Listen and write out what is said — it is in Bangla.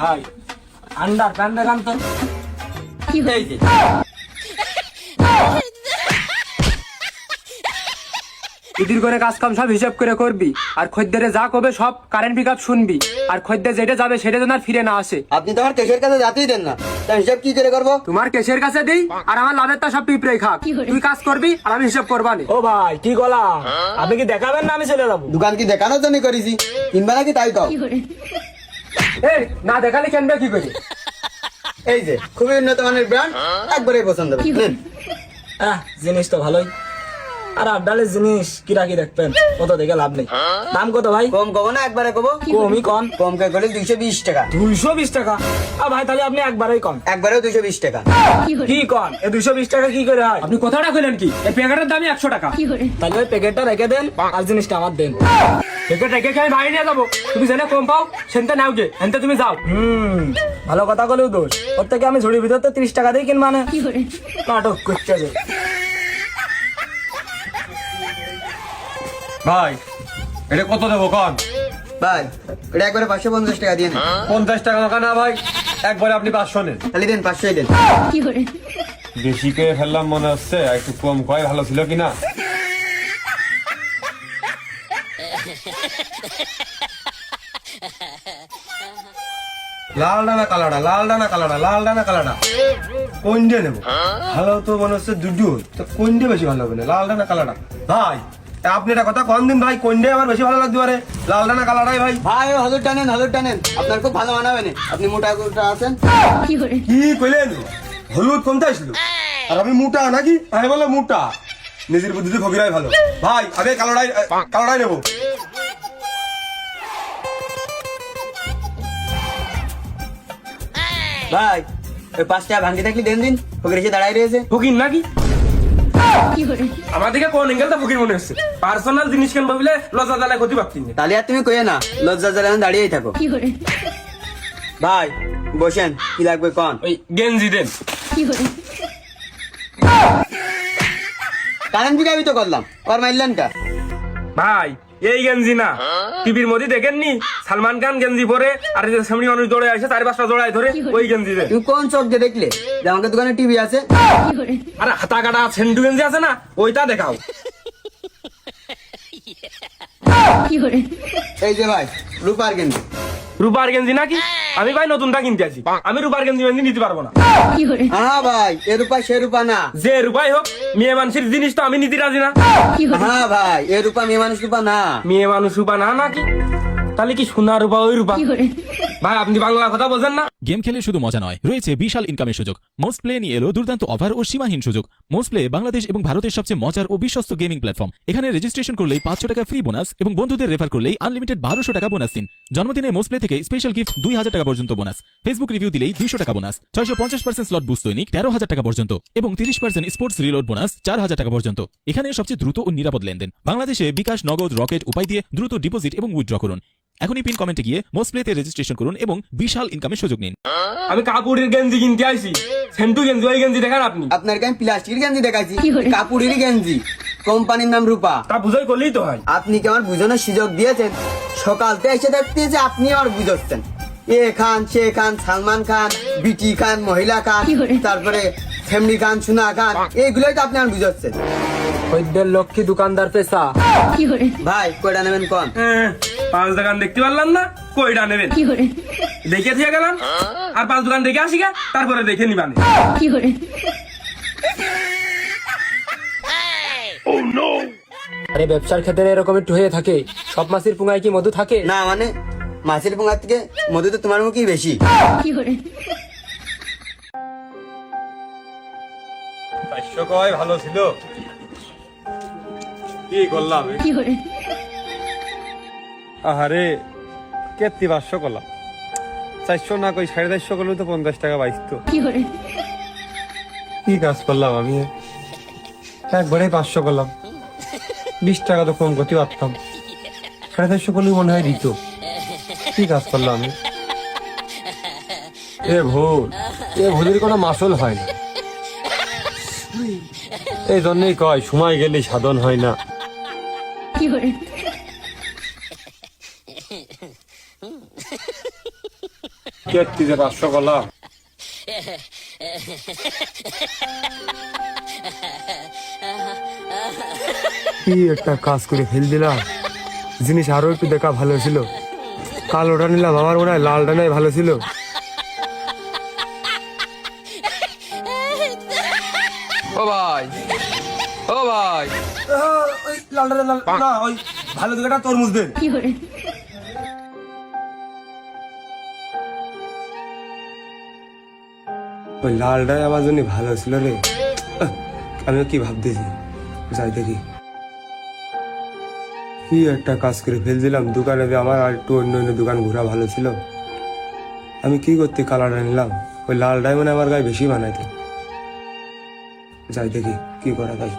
ভাই আন্ডার প্যান্ট দেখান তো এই যে। ইদির করে কাজ কাম সব হিসাব করে করবি আর খদ্দেরে যা কবে সব কারেন্ট পিক শুনবি আর খদ্দের যেটা যাবে সেটা যেন আর ফিরে না আসে। আপনি তো আমার কেশের কাছে যাতেই দেন না। তা হিসাব কি করে করব? তোমার কেশের কাছে দিই আর আমার লাভের তা সব পিঁপড়ে খাক। তুই কাজ করবি আর আমি হিসাব করবানি ও ভাই কি গলা? আপনি কি দেখাবেন না আমি চলে যাব? দোকান কি দেখানোর জন্য করেছি? কিনবা নাকি তাই তো এই না দেখালে কেনবে কি করে? এই যে খুবই উন্নত মানের ব্র্যান্ড একবারে পছন্দ হবে। আহ জিনিস তো ভালোই। আর আবডালের জিনিস কি রাখি দেখবেন? কত দেখে লাভ নেই। দাম কত ভাই? কম কব না একবারে কব। কমই কম কম? কে করে দুইশো বিশ টাকা। দুইশো বিশ টাকা? আর ভাই তাহলে আপনি একবারই কম। একবারেও দুইশো বিশ টাকা। কি কম? এ দুইশো বিশ টাকা কি করে হয়? আপনি কথাটা কইলেন কি? এই প্যাকেটের দামই একশো টাকা। তাহলে ওই প্যাকেটটা রেখে দেন আর জিনিসটা আমার দেন। প্যাকেট রেখে খেয়ে বাড়ি নিয়ে যাব। তুমি জেনে কম পাও সেনতে নাও গে হেনতে তুমি যাও। হুম ভালো কথা বলেও দোষ। ওর থেকে আমি ঝুড়ির ভিতর তো ত্রিশ টাকা দিয়ে কিনবো মানে নাটক করছে ভাই এটা কত দেবো কন? ভাই এটা একবারে পাঁচশো পঞ্চাশ টাকা দিয়ে নেন পঞ্চাশ টাকা মাখা না ভাই একবারে আপনি পাঁচশো নেন। তাহলে দেন পাঁচশোই দেন। বেশি করে ফেললাম মনে হচ্ছে একটু কম কয় ভালো ছিল কিনা? লাল ডানা কালাডা লাল ডানা কালাডা লাল ডানা কালাডা। কোন দিয়ে নেব? ভালো তো মনে হচ্ছে দুটো তো কোন দিয়ে বেশি ভালো হবে না? লাল ডানা কালাডা। ভাই আপনি এটা কথা কন দিন ভাই কোন দিয়ে আমার বেশি ভালো লাগতে পারে? লাল ডানা কালাডাই ভাই। ভাই হলুদ টানেন হলুদ টানেন। আপনার খুব ভালো মানাবে না। আপনি মোটা আছেন? কি কইলেন? হলুদ কমতে আসলো? আর আমি মোটা নাকি? আমি বলে মোটা। নিজের বুদ্ধিতে ফকিরাই ভালো। ভাই আগে কালোড়াই কালোড়াই নেব। ভাই ওই পাঁচ টাকা ভাঙ্গি থাকলে দেন দিন। ফকির এসে দাঁড়াই রয়েছে। ফকির নাকি? আমার দিকে কোন এঙ্গেলটা ফকির মনে হচ্ছে? পার্সোনাল জিনিস কেন ভাবলে লজ্জা জ্বালায় ক্ষতি পাচ্ছি না। তাহলে আর তুমি কয়ে না লজ্জা জ্বালায় দাঁড়িয়েই থাকো। ভাই বসেন কি লাগবে কোন? ওই গেঞ্জি দেন। কারেন্ট বিল আমি তো করলাম আর মাইলেন কা ভাই এই গেঞ্জি না। টিভির মধ্যে দেখেননি? সালমান খান গেঞ্জি পরে আর সামনে মানুষ দৌড়ে আসে চার পাঁচটা দৌড়ায় ধরে ওই গেঞ্জি দেন তুমি কোন চোখ দিয়ে দেখলে? যে আমাকে দোকানে টিভি আছে? আর হাতা কাটা সেন্টু গেঞ্জি আছে না? ওইটা দেখাও। এই যে ভাই রূপার গেঞ্জি। রূপার গেঞ্জি নাকি? আমি ভাই নতুনটা কিনতে আছি? আমি রূপার গেঞ্জি মেঞ্জি নিতে পারব না। হ্যাঁ ভাই এ রূপা সে রূপা না। যে রূপাই হোক মেয়ে মানুষের জিনিস তো আমি নিতে রাজি না। হ্যাঁ ভাই এ রূপা মেয়ে মানুষ রূপা না। মেয়ে মানুষ রূপা না নাকি তাহলে কি সোনা রূপা ওই রূপা? ভাই আপনি বাংলা কথা বোঝেন না? গেম খেলে শুধু মজা নয় রয়েছে বিশাল ইনকামের সুযোগ। মোস্ট প্লে নিয়ে এলো দুর্দান্ত অফার ও সীমাহীন সুযোগ। মোস্ট প্লে বাংলাদেশ এবং ভারতের সবচেয়ে মজার ও বিশ্বস্ত গেমিং প্ল্যাটফর্ম এখানে রেজিস্ট্রেশন করলেই পাঁচশো টাকা ফ্রি বোনাস এবং বন্ধুদের রেফার করলেই আনলিমিটেড বারোশো টাকা বোনাস দিন। জন্মদিনে মোস্ট প্লে থেকে স্পেশাল গিফট দুই হাজার টাকা পর্যন্ত বোনাস ফেসবুক রিভিউ দিলেই দুইশো টাকা বোনাস ছয়শো পঞ্চাশ পার্সেন্ট স্লট বুস্ট দৈনিক তেরো হাজার টাকা পর্যন্ত এবং তিরিশ পার্সেন্ট স্পোর্টস রিলোড বোনাস চার হাজার টাকা পর্যন্ত। এখানে সবচেয়ে দ্রুত ও নিরাপদ লেনদেন। বাংলাদেশে বিকাশ নগদ রকেট উপায় দিয়ে দ্রুত ডিপোজিট এবং উইথড্র করুন। এখনই পিন কমেন্টে গিয়ে মোস্ট প্লেতে রেজিস্ট্রেশন করুন এবং বিশাল ইনকামের সুযোগ নিন। আমি কাপড়ের গেঞ্জি কিনতে আইছি। সেন্টু গেঞ্জি ওই গেঞ্জি দেখান আপনি? আপনার কাছে প্লাস্টিকের গেঞ্জি দেখাইছি? কাপুরের গেঞ্জি। কোম্পানির নাম রূপা। তা বুঝাই করলেই তো হয়। আপনি কি আমার বুঝানোর সুযোগ দিয়েছেন? সকালতে এসে দেখতে যে আপনি আমার বুঝাচ্ছেন। এ খান সে খান সালমান খান বিটি খান মহিলা খান তারপরে ফ্যামিলি খান সুনা খান এইগুলোই তো আপনি আমার বুঝাচ্ছেন। খদ্দের লক্ষ্মী দোকানদার পেশা। ভাই কয়টা নেবেন কন? হ্যাঁ, পাঁচ দোকান দেখতে পারলাম না কইটা নেবেন। দেখে দিয়ে গেলাম আর পাঁচ দোকান দেখে আসি গা তারপরে দেখে নিবানে। আরে ব্যবসার ক্ষেত্রে এরকম একটু হয়ে থাকে। সব মাসের পুঙ্গায় কি মধু থাকে? না মানে মাছের পোঙার থেকে মধু তো তোমার মুখেই বেশি। ভালো ছিল। কি করলাম? আহারে কেতি পাঁচশো করলাম। চারশো না কই সাড়ে চারশো করলেও তো পঞ্চাশ টাকা বাইতো কি কাজ করলাম আমি? একবারে পাঁচশো করলাম। বিশ টাকা তো কম করতে পারতাম। সাড়ে চারশো করলেও মনে হয় দিত। কি কাজ করলাম আমি? এ ভুল এ ভুলের কোনো মাসল হয় না। এই জন্যই কয় সময় গেলে সাধন হয় না। কেটতি যে পাঁচশো কলা কি একটা কাজ করে ফেল দিলাম জিনিস আরও একটু দেখা ভালো ছিল। কালোটা নিলাম আমার মনে হয় লালটা নাই ভালো ছিল। ও ভাই ও ভাই। লালটা লাল না ওই ভালো দিকেটা তরমুজ দেন। ওই লালটাই আমার জন্য ভালো ছিল রে। আমিও কি ভাবতেছি? যাই দেখি। কি একটা কাজ করে ফেল দিলাম দোকানে আমার আর একটু অন্য অন্য দোকান ঘোরা ভালো ছিল। আমি কি করতে কালারটা নিলাম? ওই লালটাই মানে আমার গায়ে বেশি বানাইতে। যাই দেখি, কি করা যায়।